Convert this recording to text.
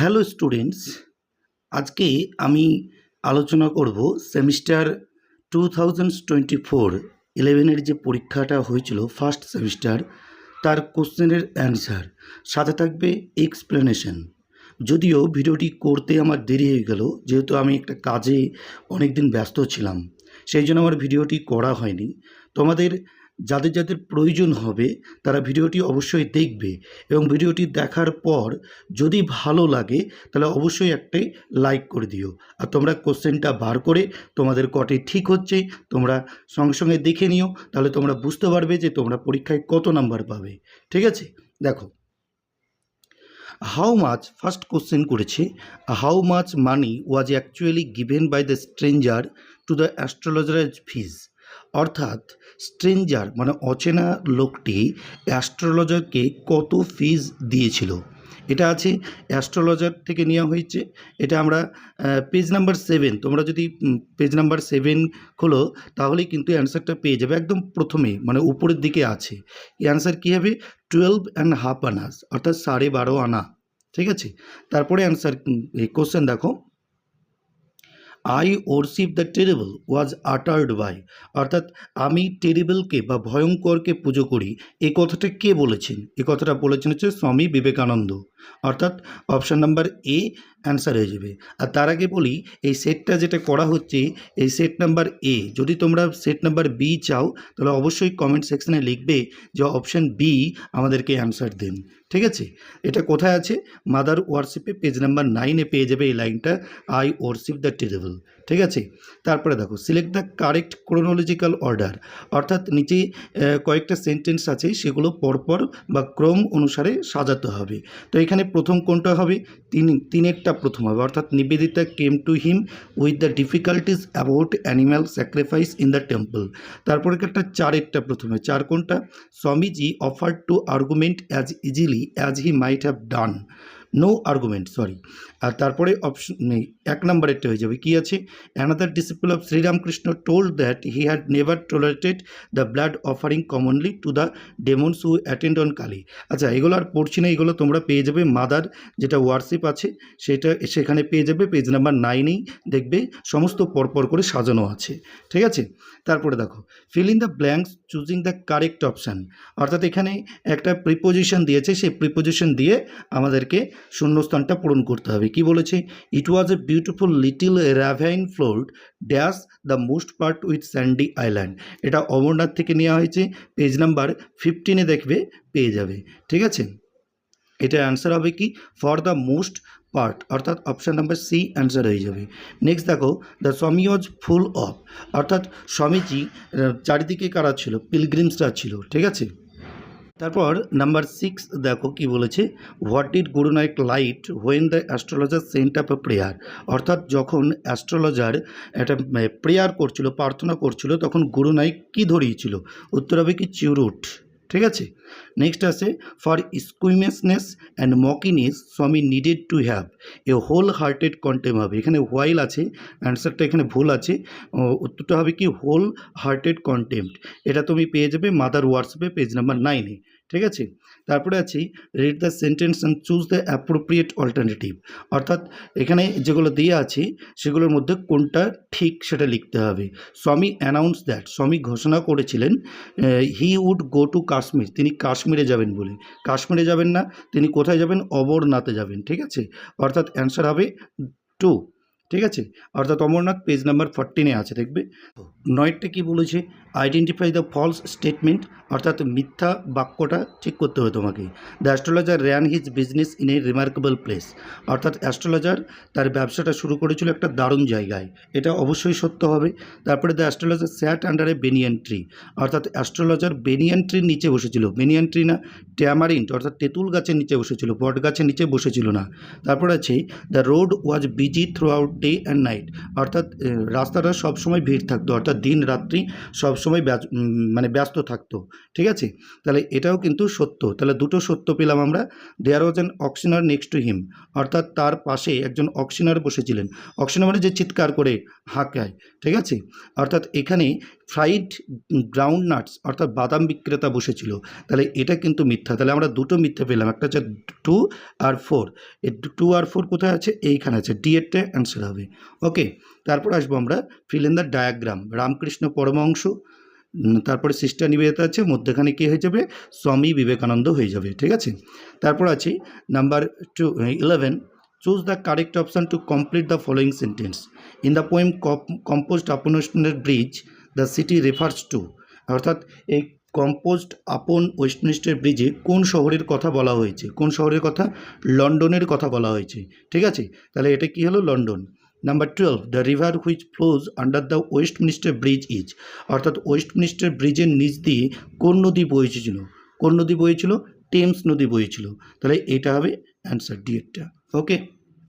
Hello students, আজকে আমি আলোচনা করব semester two thousand twenty four ইলেভেনের যে পরীক্ষাটা হয়েছিল ফার্স্ট সেমিস্টার তার কোশ্চেনের অ্যান্সার সাথে থাকবে এক্সপ্লেনেশন যদিও ভিডিওটি করতে আমার দেরি হয়ে গেল, যেহেতু আমি একটা কাজে অনেক দিন ব্যস্ত ছিলাম, সেই জন্য আমার ভিডিওটি করা হয়নি। তোমাদের যাদের যাদের প্রয়োজন হবে, তারা ভিডিওটি অবশ্যই দেখবে এবং ভিডিওটি দেখার পর যদি ভালো লাগে, তাহলে অবশ্যই একটাই লাইক করে দিও। আর তোমরা কোশ্চেনটা বার করে তোমাদের কটে ঠিক হচ্ছে, তোমরা সঙ্গে সঙ্গে দেখে নিও, তাহলে তোমরা বুঝতে পারবে যে তোমরা পরীক্ষায় কত নাম্বার পাবে। ঠিক আছে? দেখো। হাউ মাচ ফার্স্ট কোশ্চেন করেছে how much money was actually given by the stranger to the astrologer fees অর্থাৎ স্ট্রেঞ্জার মানে অচেনা লোকটি অ্যাস্ট্রোলজারকে কত ফিজ দিয়েছিল? এটা আছে অ্যাস্ট্রোলজার থেকে নেওয়া হয়েছে। এটা আমরা পেজ নাম্বার সেভেন, তোমরা যদি পেজ নাম্বার সেভেন খোলো, তাহলেই কিন্তু অ্যান্সারটা পেয়ে যাবে একদম প্রথমে মানে উপরের দিকে আছে। অ্যান্সার কী হবে? টুয়েলভ অ্যান্ড হাফ আনাস অর্থাৎ সাড়ে বারো আনা, ঠিক আছে? তারপরে অ্যান্সার কোশ্চেন দেখো। I ওরসিভ the terrible was uttered by অর্থাৎ আমি টেরিবলকে বা ভয়ঙ্করকে পুজো করি, এ কথাটা কে বলেছেন? এ কথাটা বলেছেন হচ্ছে স্বামী বিবেকানন্দ। অর্থাৎ অপশান নাম্বার এ অ্যান্সার হয়ে যাবে। আর তার আগে বলি, এই সেটটা যেটা করা হচ্ছে, এই সেট নাম্বার এ যদি তোমরা সেট নাম্বার বি চাও, তাহলে অবশ্যই কমেন্ট সেকশানে লিখবে যে অপশান বি আমাদেরকে অ্যান্সার দেন। ঠিক আছে? এটা কোথায় আছে? মাদার ওয়ারশিপে পেজ নাম্বার নাইনে পেয়ে যাবে এই লাইনটা আই ওয়ারশিপ দ্য টেরেবল ঠিক আছে? তারপরে দেখো select the correct chronological order অর্থাৎ নিচে কয়েকটা সেন্টেন্স আছে, সেগুলো পরপর বা ক্রম অনুসারে সাজাতে হবে। তো এখানে প্রথম কোনটা হবে? তিন, তিনেরটা প্রথম হবে। অর্থাৎ Nivedita came to him with the difficulties about animal sacrifice in the temple তারপরে একটা চারেরটা প্রথমে চার কোনটা? Swamiji offer to argument as easily as he might have done no argument sorry আর তারপরে অপশন এক নম্বরেরটা হয়ে যাবে। কি আছে? Another disciple of Shri Ramakrishna told that he had never tolerated the blood offering commonly to the demons who attend on Kali আচ্ছা এগুলো আর পড়ছি না, এগুলো তোমরা পেয়ে যাবে মাদার যেটা ওয়ার্শিপ আছে, সেটা সেখানে পেয়ে যাবে। পেজ নাম্বার নাইনেই দেখবে, সমস্ত পরপর করে সাজানো আছে। ঠিক আছে? তারপরে দেখো fill in the blanks choosing the correct option অর্থাৎ এখানে একটা প্রিপোজিশন দিয়েছে, সেই প্রিপোজিশন দিয়ে আমাদেরকে শূন্যস্থানটা পূরণ করতে হবে। কি বলেছে? It was a beautiful little ravine floored dash the most part with sandy island এটা অমরনাথ থেকে নেওয়া হয়েছে। পেজ নাম্বার ফিফটিনে দেখবে, পেয়ে যাবে। ঠিক আছে? এটা অ্যান্সার হবে কি? ফর দ্য মোস্ট পার্ট অর্থাৎ অপশান নাম্বার সি অ্যান্সার হয়ে যাবে। নেক্সট দেখো দ্য স্বামী ওয়াজ ফুল অফ অর্থাৎ স্বামীজি চারিদিকে কারা ছিল? পিলগ্রিমসরা ছিল। ঠিক আছে? তারপর নাম্বার সিক্স দেখো কি বলেছে what did guru night light when the astrologer sent up a prayer অর্থাৎ যখন অ্যাস্ট্রোলজার একটা প্রেয়ার করছিল, প্রার্থনা করছিল, তখন গুরু নাইক কী ধরিয়েছিল? উত্তর হবে কি চিউরুট ঠিক আছে? নেক্সট আছে for squeamishness and mockiness Swami needed to have a whole hearted contempt হবে। এখানে হোয়াইল আছে অ্যান্সারটা এখানে ভুল আছে। উত্তরটা হবে কি? হোল হার্টেড কন্টেম্পট এটা তুমি পেয়ে যাবে মাদার হোয়াটসঅ্যাপে পেজ নাম্বার নাইনে ঠিক আছে? তারপরে আছি read the sentence and choose the appropriate alternative অর্থাৎ এখানে যেগুলো দিয়ে আছে, সেগুলোর মধ্যে কোনটা ঠিক সেটা লিখতে হবে। স্বামী অ্যানাউন্স দ্যাট স্বামী ঘোষণা করেছিলেন he would go to Kashmir তিনি কাশ্মীরে যাবেন বলে। কাশ্মীরে যাবেন না, তিনি কোথায় যাবেন? অমরনাথে যাবেন, ঠিক আছে? অর্থাৎ অ্যান্সার হবে টু ঠিক আছে? অর্থাৎ অমরনাথ পেজ নাম্বার ফর্টিনে আছে, দেখবে? নয়টা কি বলেছে? আইডেন্টিফাই দ্য ফলস স্টেটমেন্ট অর্থাৎ মিথ্যা বাক্যটা ঠিক করতে হবে তোমাকে। The astrologer ran his business in a remarkable place অর্থাৎ অ্যাস্ট্রোলজার তার ব্যবসাটা শুরু করেছিল একটা দারুণ জায়গায়। এটা অবশ্যই সত্য হবে। তারপরে the astrologer sat under a banyan tree অর্থাৎ অ্যাস্ট্রোলজার বেনিয়ান ট্রির নিচে বসেছিল। বেনিয়ান ট্রি না ট্যামারিন্ট অর্থাৎ তেঁতুল গাছের নিচে বসেছিল, বট গাছের নিচে বসেছিল না। তারপর আছে the road was busy throughout day and night অর্থাৎ রাস্তাটা সবসময় ভিড় থাকতো। অর্থাৎ দিন, রাত্রি সবসময় সবসময় মানে ব্যস্ত থাকতো, ঠিক আছে? তাহলে এটাও কিন্তু সত্য। তাহলে দুটো সত্য পেলাম আমরা। There was an auctioneer next to him অর্থাৎ তার পাশে একজন অক্সিনার বসেছিলেন। অক্সিনার মানে যে চিৎকার করে হাঁকায় ঠিক আছে? অর্থাৎ এখানে ফ্রাইড গ্রাউন্ড নাটস অর্থাৎ বাদাম বিক্রেতা বসেছিল। তাহলে এটা কিন্তু মিথ্যা। তাহলে আমরা দুটো মিথ্যা পেলাম, একটা হচ্ছে টু আর ফোর এই টু আর ফোর কোথায় আছে? এইখানে আছে। ডি এরটা অ্যান্সার হবে। ওকে তারপর আসব আমরা fill in the diagram Ramakrishna Paramahamsa তারপরে সিস্টার নিবেদিতা আছে, মধ্যেখানে কী হয়ে যাবে? স্বামী বিবেকানন্দ হয়ে যাবে, ঠিক আছে? তারপর আছে number two eleven choose the correct option to complete the following sentence in the poem composed upon bridge the city refers to. অর্থাৎ এই কম্পোস্ট আপন ওয়েস্টমিনিস্টার ব্রিজে কোন শহরের কথা বলা হয়েছে? কোন শহরের কথা? লন্ডনের কথা বলা হয়েছে। ঠিক আছে? তাহলে এটা কি হলো? London. Number twelve, the river which flows under the Westminster bridge is. অর্থাৎ ওয়েস্টমিনিস্টার ব্রিজের নিচ দিয়ে কোন নদী বয়েছিল কোন নদী বয়েছিল টেমস নদী বয়েছিল তাহলে এটা হবে অ্যান্সার ডি এরটা ওকে?